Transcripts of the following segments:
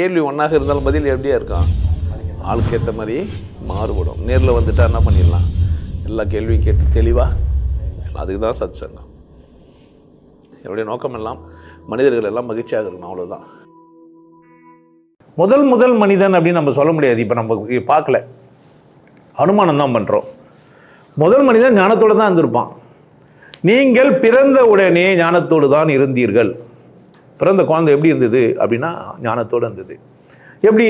கேள்வி ஒன்றாக இருந்தாலும் பதில் எப்படியா இருக்கும்? ஆளுக்கு ஏற்ற மாதிரி மாறுபடும். நேரில் வந்துட்டா என்ன பண்ணிடலாம்? எல்லா கேள்வியும் கேட்டு தெளிவாக அதுக்கு தான் சத் சங்கம் என்னுடைய நோக்கம் எல்லாம் மனிதர்கள் எல்லாம் மகிழ்ச்சியாக இருக்கணும் அவ்வளோதான் முதல் முதல் மனிதன் அப்படின்னு நம்ம சொல்ல முடியாது. இப்போ நம்ம பார்க்கல. அனுமானம் தான் பண்ணுறோம் முதல் மனிதன் ஞானத்தோடு தான் இருந்திருப்பான். நீங்கள் பிறந்த உடனே ஞானத்தோடு தான் இருந்தீர்கள். பிறந்த குழந்தை எப்படி இருந்தது அப்படின்னா ஞானத்தோடு இருந்தது. எப்படி?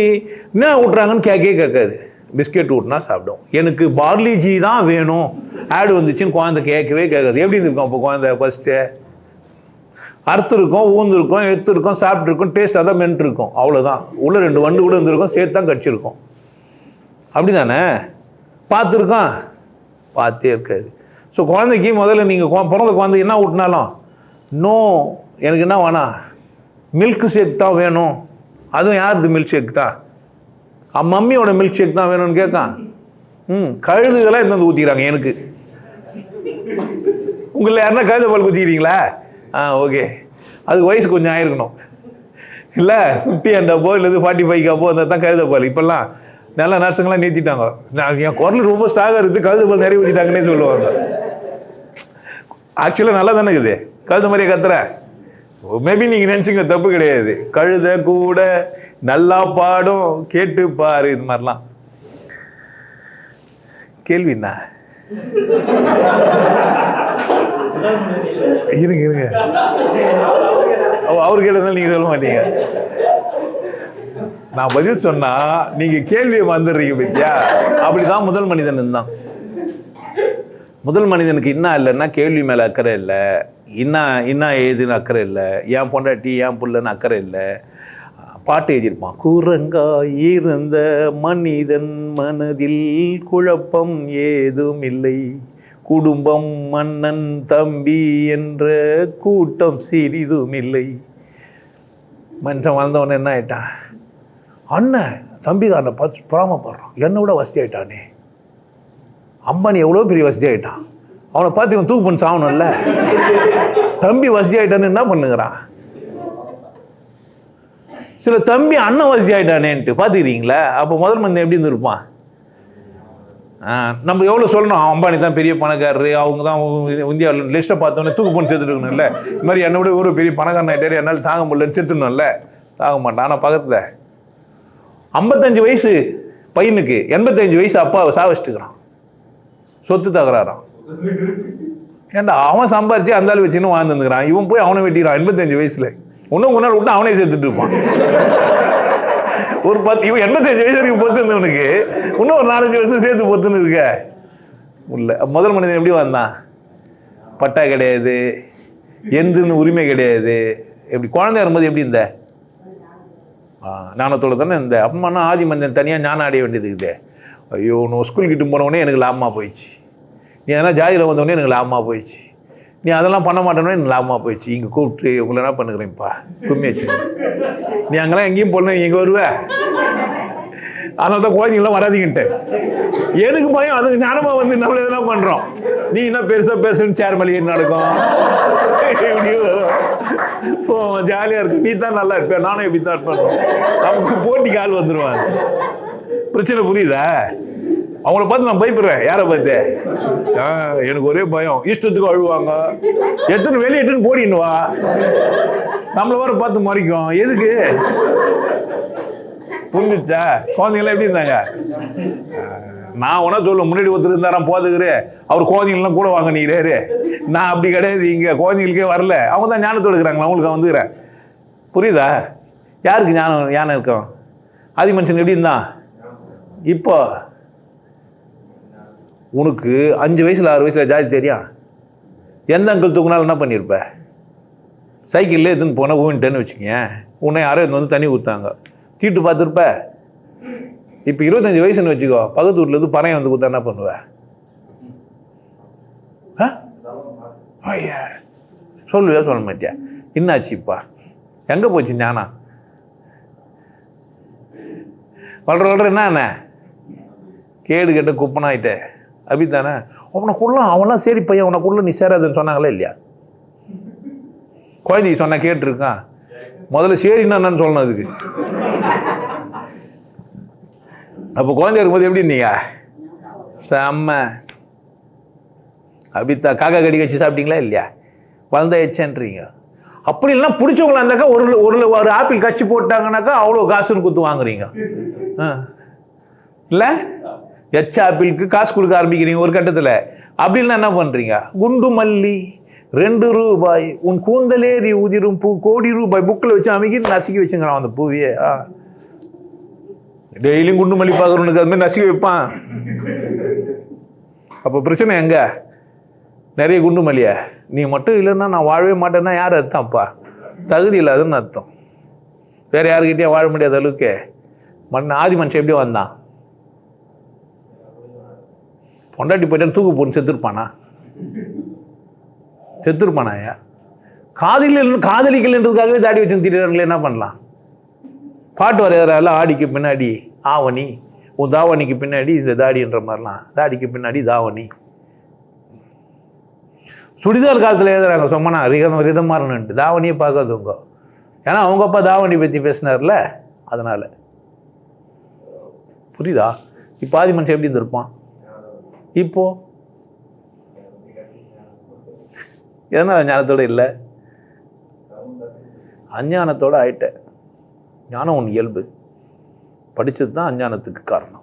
என்ன ஊட்டுறாங்கன்னு கேட்கவே கேட்காது. பிஸ்கெட் ஊட்டினா சாப்பிடும். எனக்கு பார்லிஜி தான் வேணும். ஆடு வந்துச்சுன்னு குழந்தை கேட்கவே கேட்காது. எப்படி இருந்திருக்கும் அப்போ குழந்தை ஃபஸ்ட்டு அறுத்துருக்கும் ஊந்துருக்கும் எடுத்துருக்கும் சாப்பிட்ருக்கும் டேஸ்ட்டாக தான் மென்ட்ருக்கும் அவ்வளோதான் உள்ளே ரெண்டு வண்டு கூட இருந்திருக்கும் சேர்த்து தான் கடிச்சிருக்கும். அப்படி தானே பார்த்துருக்கோம் பார்த்தே இருக்காது. ஸோ குழந்தைக்கு முதல்ல நீங்கள் பிறந்த குழந்தைக்கு என்ன ஊட்டினாலும் நோ எனக்கு என்ன வேணாம்? மில்க் ஷேக் தான் வேணும். அதுவும் யாருது மில்க் ஷேக் தான்? மம்மியோட மில்க் ஷேக் தான் வேணும்னு கேட்கான். ம் கழுதுகளாக இந்த ஊற்றிக்கிறாங்க எனக்கு? உங்களில் யாருன்னா கழுத பால் குத்திக்கிறீங்களா ஆ ஓகே அது வயசு கொஞ்சம் ஆயிருக்கணும். இல்லை ஃபிஃப்டி அண்டப்போ இல்லை ஃபார்ட்டி ஃபைவ் அப்போ அந்த தான் கழுத பால். இப்போல்லாம் நல்ல நர்ஸுங்கெல்லாம் நீத்திட்டாங்க. நான் என் குரல் ரொம்ப ஸ்ட்ராகாக இருக்குது. கழுத பால் நிறைய ஊற்றிட்டாங்கன்னே சொல்லுவாங்க. ஆக்சுவலாக நல்லா தானே இருக்குது. கழுத மாதிரியே கத்துறேன். மேபி நீங்கள் நினச்சிங்க தப்பு கிடையாது. கழுத கூட நல்லா பாடும் கேட்டு பாரு இது மாதிரிலாம். கேள்வி என்ன? இருங்க இருங்க. அவர் அவரு கேட்டதுனால நீங்க சொல்ல மாட்டீங்க. நான் பதில் சொன்னா நீங்க கேள்வியை வந்துடுறீங்க பத்தியா அப்படிதான் முதல் மனிதன் இருந்தான். முதல் மனிதனுக்கு என்ன இல்லைன்னா கேள்வி மேல அக்கறை இல்லை. என்ன என்ன ஏதுன்னு அக்கறை இல்லை. என் பொண்டாட்டி ஏன் புள்ளன்னு அக்கறை இல்லை. பாட்டு எழுதியிருப்பான். குரங்கா இருந்த மனிதன் மனதில் குழப்பம் ஏதும் இல்லை. குடும்பம் மன்னன் தம்பி என்ற கூட்டம் சிறிதும் இல்லை. மனுஷன் வந்தவன் என்ன ஆயிட்டான்? அண்ணன் தம்பிக்காரனை பார்த்து பொறாமப்படுறான். என்னை விட வசதி ஆயிட்டானே. அம்பானி எவ்வளோ பெரிய வசதி ஆயிட்டான். அவனை பார்த்து இவன் தூக்கு பண்ணி சாகணும்ல. தம்பி வசதி ஆயிட்டான்னு என்ன பண்ணுகிறான்? சில தம்பி அண்ணன் வசதி ஆயிட்டானேன்ட்டு பார்த்துக்கிறீங்களா? அப்போ முதல் மனிதன் எப்படி இருந்திருப்பான்? நம்ம எவ்வளோ சொல்லணும்? அம்பானி தான் பெரிய பணக்காரரு அவங்க தான் இந்தியாவில் லிஸ்ட்டை பார்த்தோன்னே தூக்கு பண்ணி சேர்த்துருக்கணும்ல இது மாதிரி என்னை விட ஒரு பெரிய பணக்காரன் ஆகிட்டாரு என்னால் தாங்க முடியலன்னு செத்துடணும்ல. தாங்க மாட்டான். ஆனால் பக்கத்தில் ஐம்பத்தஞ்சு வயசு பையனுக்கு எண்பத்தஞ்சு வயசு அப்பாவை சாவச்சிட்டுக்கிறான். சொத்து தகராறான் ஏன்டா அவன் சம்பாரிச்சு அந்த ஆள் வச்சுன்னு வாழ்ந்துருக்கிறான் இவன் போய் அவனை வெட்டிக்கிறான் எண்பத்தஞ்சு வயசுல. இன்னும் கொஞ்ச விட்டு அவனே சேர்த்துட்டு இருப்பான். ஒரு பத்து இவன் எண்பத்தஞ்சு வயசு வரைக்கும் பொத்து இருந்தவனுக்கு இன்னும் ஒரு நாலஞ்சு வருஷம் சேர்த்து பொத்துன்னு இருக்க. இல்லை முதல் மனிதன் எப்படி வந்தான் பட்டா கிடையாது எந்துன்னு உரிமை கிடையாது. எப்படி குழந்தையா இருக்கும்போது எப்படி இருந்த? ஆ, ஞானத்தோட தானே இந்த அம்மானா ஆதி மனிதன் தனியாக ஞானம் அடைய வேண்டியது இருக்குது. ஐயோ நான் ஸ்கூல் கிட்ட போனவொடனே எனக்கு லாபமாக போயிடுச்சு. நீ எதனா ஜாதியில் வந்தோடனே எனக்கு லாபமாக போயிடுச்சு. நீ அதெல்லாம் பண்ண மாட்டேனே எனக்கு லாபமாக போயிடுச்சு. இங்கே கூப்பிட்டு உங்களை என்ன பண்ணுகிறேன்ப்பா? கும்மியாச்சு நீ அங்கெல்லாம் எங்கேயும் போடல நீ இங்கே வருவ? அதனால தான் குழந்தைங்களாம் வராதீங்கன்ட்டு. எனக்கு பயம் அதுக்கு ஞானமாக வந்து நம்மள எதனா பண்ணுறோம் நீ என்ன பெருசாக பேசுன்னு சேர் மளிகை நடக்கும். ஜாலியாக இருக்கும் நீ தான் நல்லா இருப்பேன் நானும் இப்படி தான் இருப்பேன். நமக்கு போட்டிக்கு ஆள் வந்துடுவாங்க பிரச்சனை புரியுதா? அவங்கள பார்த்து நான் பயப்படுறேன் யாரை பார்த்து? எனக்கு ஒரே பயம். இஷ்டத்துக்கு அழுவாங்க. எத்தனை வெளியிட்டுன்னு போடின்னு வா நம்மள வர பார்த்து மறைக்கும். எதுக்கு? புரிஞ்சுச்சா? குழந்தைங்களாம் எப்படி இருந்தாங்க? நான் உன சொல்ல முன்னாடி ஒருத்தர் இருந்தாராம் போதுகிறே அவர் குழந்தைங்களாம் கூட வாங்க நீராரு நான் அப்படி கிடையாது. இங்கே குழந்தைங்களுக்கே வரல. அவங்க தான் ஞானத்தோடு இருக்கிறாங்களா? அவங்களுக்கு வந்துக்கிறேன். புரியுதா? யாருக்கு ஞானம் ஞானம் இருக்கும்? ஆதி மனுஷன் எப்படி இருந்தான்? இப்போ உனக்கு அஞ்சு வயசில் ஆறு வயசில் ஜாதி தெரியும் எந்த அங்கிள் தூக்குனாலும் என்ன பண்ணியிருப்ப சைக்கிளில் எதுன்னு போனால் ஊன்ட்டேன்னு வச்சுக்கோங்க உன்னை யாரோ எடுத்துன்னு வந்து தண்ணி ஊற்றாங்க தீட்டு பார்த்துருப்ப? இப்போ இருபத்தஞ்சி வயசுன்னு வச்சுக்கோ பக்கத்து வீட்டில் இருந்து வந்து கொடுத்தா என்ன பண்ணுவ? ஆ? ஐயா சொல்லுவே சொல்ல மாட்டியா? என்னாச்சுப்பா எங்கே போச்சு ஞானம்? வளர வளர என்ன என்ன கேடு கெட்ட குப்பனாயிட்டே அப்படித்தானே கொள்ளலாம் அவன்லாம் சரி பையன் உனக்குள்ள நீ சேராதுன்னு சொன்னாங்களே இல்லையா? குழந்தைக்கு சொன்ன கேட்டிருக்கான். முதல்ல சரின்னா என்னன்னு சொல்லணும் அதுக்கு. அப்போ குழந்தை இருக்கும்போது எப்படி இருந்தீங்க? செம்ம. அபித்தா காக்கா கடி கட்சி சாப்பிட்டீங்களா இல்லையா? வளர்ந்தாயிடுச்சேன்றீங்க அப்படி இல்லைனா பிடிச்சவங்களா இருந்தாக்கா ஒரு ஒரு ஒரு ஆப்பிள் கட்சி போட்டாங்கனாக்கா அவ்வளோ காசுன்னு குத்து வாங்குறீங்க. ஆ. இல்லை? எச் ஆப்பிளுக்கு காசு கொடுக்க ஆரம்பிக்கிறீங்க ஒரு கட்டத்தில். அப்படின்னா என்ன பண்ணுறீங்க குண்டு மல்லி ரெண்டு ரூபாய் உன் கூந்தலேறி உதிரும் பூ கோடி ரூபாய் புக்கில் வச்சு அமைக்கி நசுக்கி வச்சுங்கிறான் அந்த பூவியே. ஆ. டெய்லியும் குண்டு மல்லி பார்க்குறவனுக்கு அது மாதிரி நசுக்கி வைப்பான். அப்போ பிரச்சனை எங்கே? நிறைய குண்டு மல்லியா. நீ மட்டும் இல்லைன்னா நான் வாழவே மாட்டேன்னா யார் அர்த்தம்ப்பா தகுதி இல்லாதுன்னு அர்த்தம். வேறு யாருக்கிட்டேயும் வாழ முடியாத அளவுக்கு மண் ஆதி மனுஷன் எப்படி வந்தான்? பொண்டாட்டி போயிட்டு தூக்கு போட்டு செத்துருப்பானா? செத்துருப்பானாயா காதலில் காதலிக்கலன்றதுக்காகவே தாடி வச்சு திடீர்னு என்ன பண்ணலாம்? பாட்டு வரையறால ஆடிக்கு பின்னாடி ஆவணி உன் தாவணிக்கு பின்னாடி இந்த தாடின்ற மாதிரிலாம் தாடிக்கு பின்னாடி தாவணி. சுடிதார் காலத்தில் எழுதுறாங்க சொம்மனா ரிதம் ரிதமாறணுன்ட்டு தாவணியை பார்க்காதவங்க ஏன்னா அவங்க அப்பா தாவணி பற்றி பேசினார்ல அதனால். புரியுதா? இப்போ ஆதி மனுஷன் எப்படி இருந்திருப்பான்? இப்போ? எதனால் ஞானத்தோட இல்லை? அஞ்ஞானத்தோடு ஆயிட்ட. ஞானம் ஒன்று இயல்பு. படித்தது தான் அஞ்ஞானத்துக்கு காரணம்.